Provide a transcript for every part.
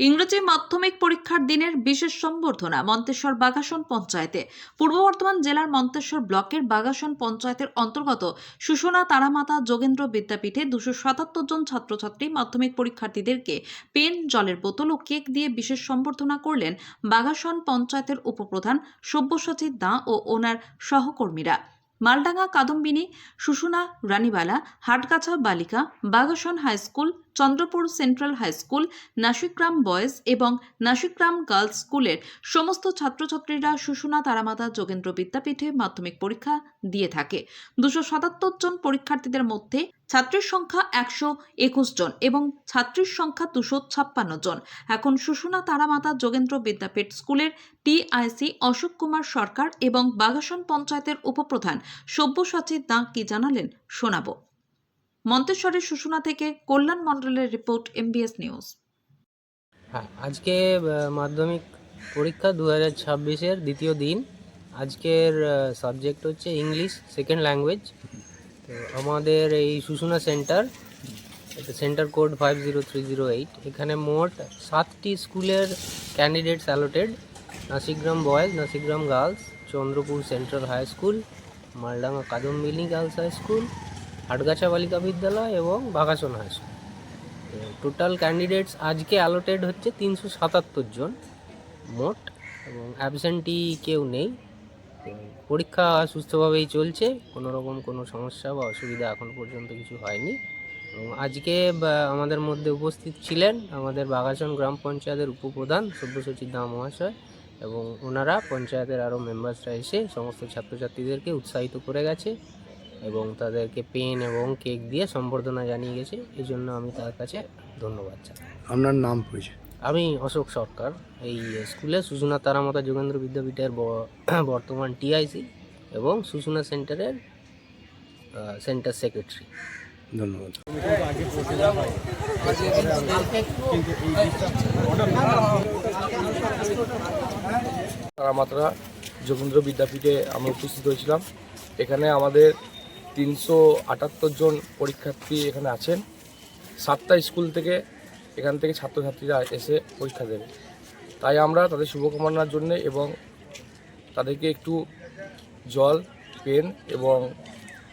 ইংরেজি মাধ্যমিক পরীক্ষার দিনের বিশেষ সম্বর্ধনা মন্তেশ্বর বাগাসন পঞ্চায়েতে। পূর্ব বর্ধমান জেলার মন্তেশ্বর ব্লকের বাগাসন পঞ্চায়েতের অন্তর্গত সুষনা তারামাতা যোগেন্দ্র বিদ্যাপীঠে দুশো সাতাত্তর জন ছাত্রছাত্রী মাধ্যমিক পরীক্ষার্থীদেরকে পেন, জলের বোতল ও কেক দিয়ে বিশেষ সম্বর্ধনা করলেন বাগাসন পঞ্চায়েতের উপপ্রধান সব্যসাচী দাঁ ও ওনার সহকর্মীরা। মালডাঙ্গা কাদম্বিনী, সুষুনা রানীবালা, হাটগাছা বালিকা Bagasan high school Chandrapur central high school Nasikgram boys এবং নাসিকগ্রাম গার্লস স্কুলের সমস্ত ছাত্রছাত্রীরা সুষুনা তারামাতা যোগেন্দ্র বিদ্যাপীঠে মাধ্যমিক পরীক্ষা দিয়ে থাকে। দুশো সাতাত্তর জন পরীক্ষার্থীদের মধ্যে ছাত্রীর সংখ্যা একশো একুশ জন এবং ছাত্রীর সংখ্যা দুশো ছাপ্পান্ন জন। এখন সুষুনা তারামাতা যোগেন্দ্র বিদ্যাপীঠ স্কুলের টিআইসি অশোক কুমার সরকার এবং বাগাসন পঞ্চায়েতের উপপ্রধান সব্যসাচী দাঁ কি জানালেন শোনাবো। মন্তেশ্বরের সুষুনা থেকে কল্যাণ মণ্ডলের রিপোর্ট এমবিএস নিউজ হ্যাঁ আজকে মাধ্যমিক পরীক্ষা দু হাজার ছাব্বিশের দ্বিতীয় দিন। আজকের সাবজেক্ট হচ্ছে ইংলিশ সেকেন্ড ল্যাঙ্গুয়েজ তো আমাদের এই Susunia centre centre code five zero three zero eight এখানে মোট সাতটি স্কুলের candidates allotted Nasikgram boys Nasikgram girls Chandrapur central high school Maldanga Kadambini girls high school Hatgachha বালিকা বিদ্যালয় এবং Bagasan high school. Total candidates আজকে অ্যালোটেড হচ্ছে তিনশো সাতাত্তর জন, মোট, এবং অ্যাবসেন্টি কেউ নেই। পরীক্ষা সুস্থভাবেই চলছে, কোনো রকম কোনো সমস্যা বা অসুবিধা এখন পর্যন্ত কিছু হয়নি। এবং আজকে আমাদের মধ্যে উপস্থিত ছিলেন আমাদের বাগাসন গ্রাম পঞ্চায়েতের উপপ্রধান সব্যসচিব দা মহাশয়, এবং ওনারা পঞ্চায়েতের আরও মেম্বার্সরা এসে সমস্ত ছাত্রছাত্রীদেরকে উৎসাহিত করে গেছে। এবং তাদেরকে পেন এবং কেক দিয়ে সম্বর্ধনা জানিয়ে গেছে। এই জন্য আমি তার কাছে ধন্যবাদ জানাই আপনার নাম পরিচয়? আমি অশোক সরকার এই স্কুলে সুষুনা তারামাতা যোগেন্দ্র বিদ্যাপীঠের বর্তমান টিআইসি এবং সুষুনা সেন্টারের সেন্টার সেক্রেটারি। ধন্যবাদ। তারামাত্রা যোগেন্দ্র বিদ্যাপীঠে আমরা উপস্থিত হয়েছিলাম। এখানে আমাদের তিনশো আটাত্তর জন পরীক্ষার্থী এখানে আছেন। সাতটা স্কুল থেকে এখান থেকে ছাত্রছাত্রীরা এসে পরীক্ষা দেবে। তাই আমরা তাদের শুভকামনার জন্য এবং তাদেরকে একটু জল পেন এবং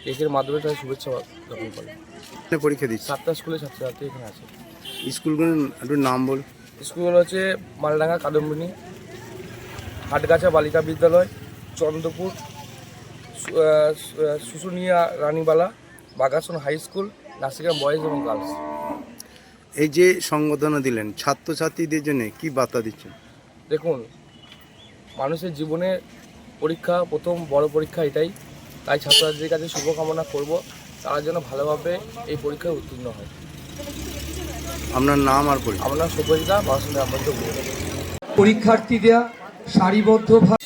কেকের মাধ্যমে তাদের শুভেচ্ছা জ্ঞাপন করে। পরীক্ষা দিচ্ছে। সাতটা স্কুলের ছাত্রছাত্রী এখানে আছে। স্কুলগুলোর একটু নাম বল। স্কুলগুলো হচ্ছে মালডাঙ্গা কাদম্বিনী হাটগাছা বালিকা বিদ্যালয় চন্দ্রপুর শুশুনিয়া রানীবালা বাগাসন হাই স্কুল নাসিকা বয়েজ এবং গার্লস। এই যে সংবর্ধনা দিলেন ছাত্রছাত্রীদের জন্য কি বার্তা দিচ্ছেন? দেখুন মানুষের জীবনে পরীক্ষা প্রথম বড় পরীক্ষা এটাই। তাই ছাত্রছাত্রীদের কাছে শুভকামনা করব তারা যেন ভালোভাবে এই পরীক্ষায় উত্তীর্ণ হয়। আপনার নাম আর আমরা সুপরিদা বাগাসন গ্রাম পঞ্চায়েত উপপ্রধান। পরীক্ষার্থীরা সারিবদ্ধভাবে